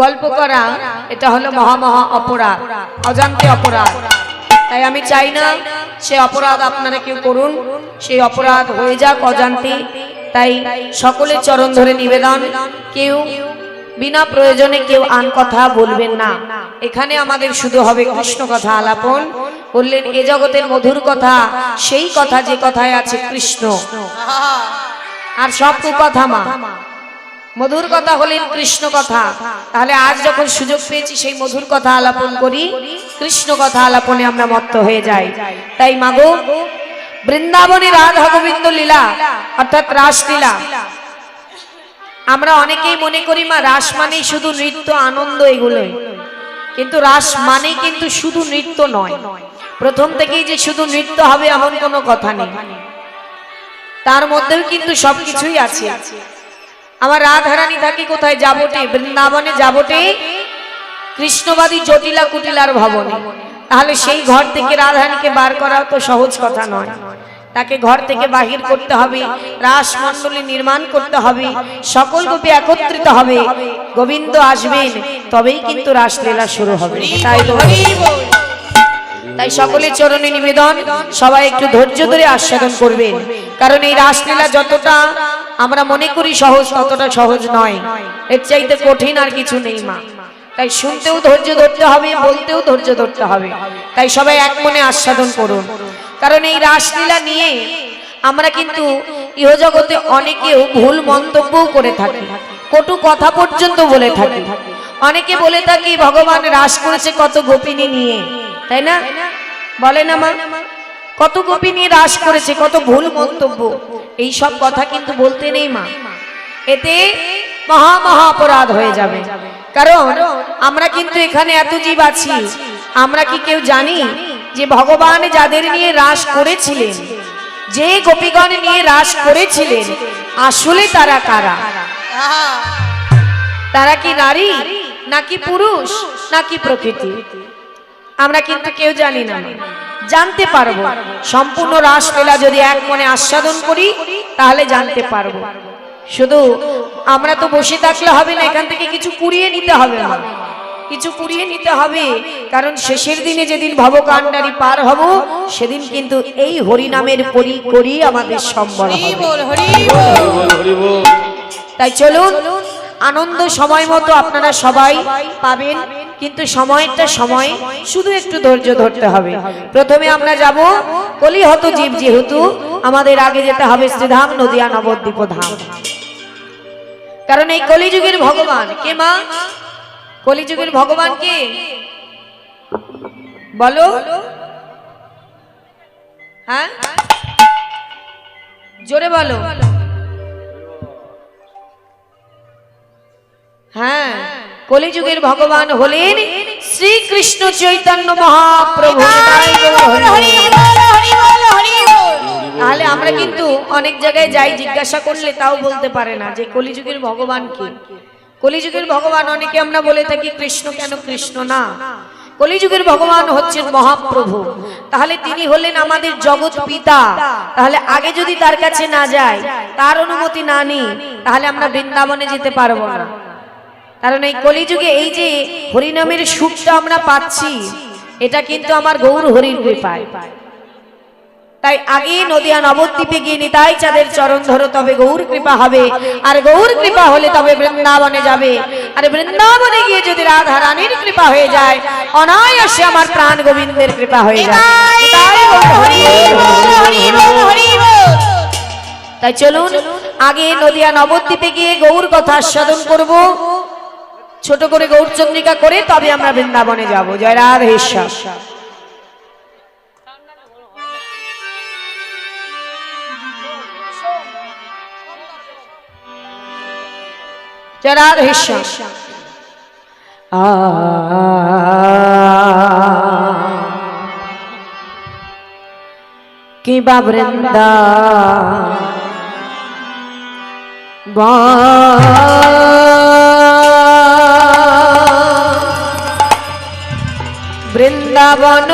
গল্প করা, এটা হলো মহা মহা অপরাধ, অজান্তে অপরাধ। তাই আমি চাই না সে অপরাধ আপনারা কেউ করুন, সেই অপরাধ হয়ে যাক অজান্তে তাই সকলের চরণ ধরে নিবেদন, কেউ বিনা প্রয়োজনে কেউ আন কথা বলবেন না। এখানে আমাদের শুধু হবে কৃষ্ণ কথা আলাপন। বললেন, এ জগতের মধুর কথা, সেই কথা যে কথায় আছে কৃষ্ণ। আর সব কথা মা মধুর কথা হলেন কৃষ্ণ কথা। তাহলে আজ যখন সুযোগ পেয়েছি সেই মধুর কথা আলাপন করি। কৃষ্ণ কথা আলাপনে আমরা মত্ত হয়ে যাই। তাই মাগো, বৃন্দাবনে রাধা গোবিন্দ লীলা, অর্থাৎ রাসলীলা, আমরা অনেকেই মনে করি মা, রাস মানেই শুধু নৃত্য, আনন্দ এগুলোই। কিন্তু রাস মানে কিন্তু শুধু নৃত্য নয়। প্রথম থেকেই যে শুধু নৃত্য হবে এমন কোনো কথা নেই। তার মধ্যেও কিন্তু সবকিছুই আছে। আমার রাধারানী থাকি কোথায় যাবটে? বৃন্দাবনে যাবটে? কৃষ্ণবাদী জটিলা কুটিলার ভবনে। তাহলে সেই ঘর থেকে রাধারানীকে বার করাও তো সহজ কথা নয়। তাকে ঘর থেকে বাহির করতে হবে রাস মণ্ডলী নির্মাণ করতে হবে, সকল গোপী একত্রিত হবে। গোবিন্দ আসবেন, তবেই কিন্তু রাসলীলা শুরু হবে। তাই তো তাই সকলের চরণে নিবেদন, সবাই একটু ধৈর্য ধরে আস্বাদন করবেন। কারণ এই রাসলীলা যতটা আমরা মনে করি সহজ, ততটা সহজ নয়। এর চাইতে কঠিন আর কিছু নেই, মা। তাই শুনতেও ধৈর্য ধরতে হবে, বলতেও ধৈর্য ধরতে হবে। তাই সবাই এক মনে আস্বাদন করুন। কারণ এই রাসলীলা নিয়ে আমরা কিন্তু ইহজগতে অনেকেও ভুল মন্তব্যও করে থাকি। কটু কথা পর্যন্ত বলে থাকি। অনেকে বলে থাকি, ভগবান রাস করেছে কত গোপিনী নিয়ে। তাই না? বলে না মা কত গোপী নিয়ে রাস করেছে, কত ভুল মন্তব্য। এই সব কথা কিন্তু বলতে নেই মা। এতে মহা মহা অপরাধ হয়ে যাবে। কারণ আমরা কিন্তু এখানে এত জীব আছি। আমরা কি কেউ জানি যে ভগবান যাদের নিয়ে রাস করেছিলেন, যে গোপীগণ নিয়ে রাস করেছিলেন, আসলে তারা কারা? তারা কি নারী, নাকি পুরুষ, নাকি প্রকৃতি? আমরা কিন্তু কেউ জানি না। জানতে পারব। সম্পূর্ণ রাসলীলা যদি এক মনে আস্বাদন করি তাহলে জানতে পারব। শুধু আমরা তো বসে থাকলে হবে না এখান থেকে কিছু কুড়িয়ে নিতে হবে মা কিছু কুড়িয়ে নিতে হবে। কারণ শেষের দিনে যেদিন ভবকাণ্ডারি পার হব সেদিন কিন্তু এই হরিনামের পরি করি আমাদের সম্বল তাই চলুন আনন্দ সময় মতো আপনারা সবাই পাবেন। কিন্তু সময়টা সময়, শুধু একটু ধৈর্য ধরতে হবে। প্রথমে আমরা যাব কলিহত জীব যেহেতু, আমাদের আগে যেতে হবে শ্রীধাম নদিয়া নবদ্বীপ ধাম কারণ এই কলিযুগের ভগবান কে মা? কলিযুগের ভগবান কে? বলো। হ্যাঁ? জোরে বলো। হ্যাঁ। কলিযুগের ভগবান হলেন শ্রীকৃষ্ণ চৈতন্য মহাপ্রভু। তাহলে আমরা কিন্তু অনেক জায়গায় যাই জিজ্ঞাসা করলে তাও বলতে পারে না যে কলিযুগের ভগবান কি। কলিযুগের ভগবান অনেকে আমরা বলে থাকি কৃষ্ণ কেন কৃষ্ণ না। কলিযুগের ভগবান হচ্ছেন মহাপ্রভু। তাহলে তিনি হলেন আমাদের জগৎ পিতা। তাহলে আগে যদি তার কাছে না যাই তার অনুমতি না নিই তাহলে আমরা বৃন্দাবনে যেতে পারব না। কারণ এই কলিযুগে এই যে হরিনামের সুখটা আমরা পাচ্ছি এটা কিন্তু আমার গৌর হরির কৃপায়। তাই আগে নদিয়া নবদ্বীপে গিয়ে নিতাই চাঁদের চরণ ধরো তবে গৌর কৃপা হবে। আর গৌর কৃপা হলে তবে বৃন্দাবনে যাবে। আর বৃন্দাবনে গিয়ে যদি রাধা রানীর কৃপা হয়ে যায় অনায়াসে আমার প্রাণ গোবিন্দের কৃপা হয়ে যায়। তাই চলুন আগে নদিয়া নবদ্বীপে গিয়ে গৌর কথা আস্বাদন করব। ছোট করে গৌরচন্দ্রিকা করে তবে আমরা বৃন্দাবনে যাব। জয় রাধেশ্বর জয় কি বা বৃন্দা বৃন্দাবন।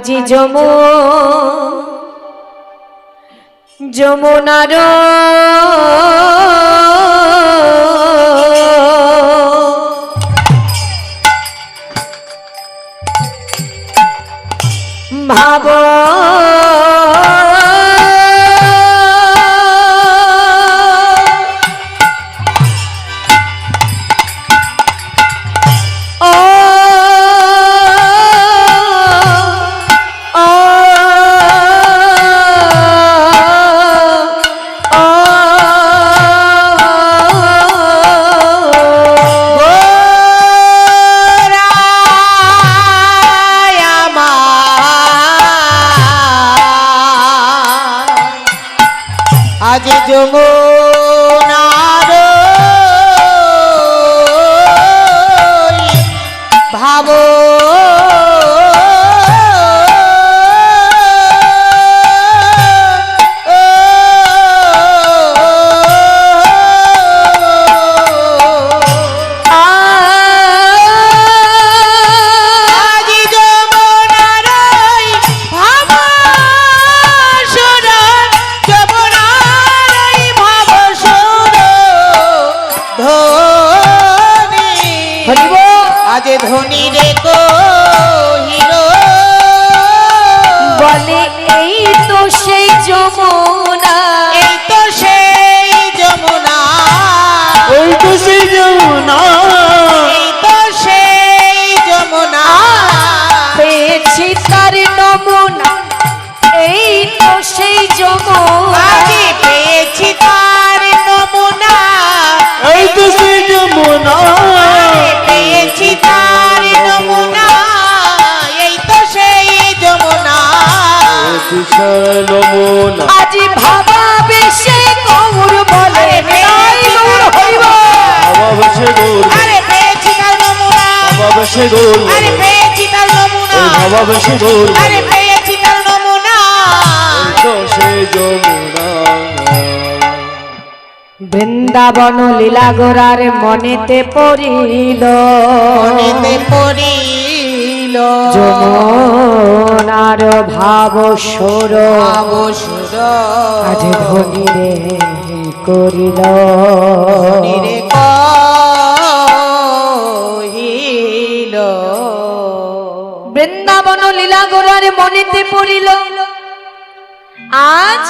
আজি যম যমুনার ভাব আজ সেই যমুনা। তো সেই যমুনা। পেয়েছি তার নমুনা। এই তো সেই যমুনা। পেয়েছি তার নমুনা। এই তো সেই যমুনা। পেয়েছি তার নমুনা। এই তো সেই যমুনা। নমুনা। আজি ভাবা বাবা বসে গোল আরে পেয়েছি তার নমুনা। বাবা বসে গোল আরে পেয়েছি তার নমুনা। ওই বাবা গোল আরে পেয়েছি তার নমুনা। তো সেই যমুনা। বৃন্দাবন লীলা গোরার মনেতে পড়িল। মনেতে পড়িল। যমুনার ভাব সর আজ ধনী রে করিল লীলা গোরার মনেতে পড়িল আজ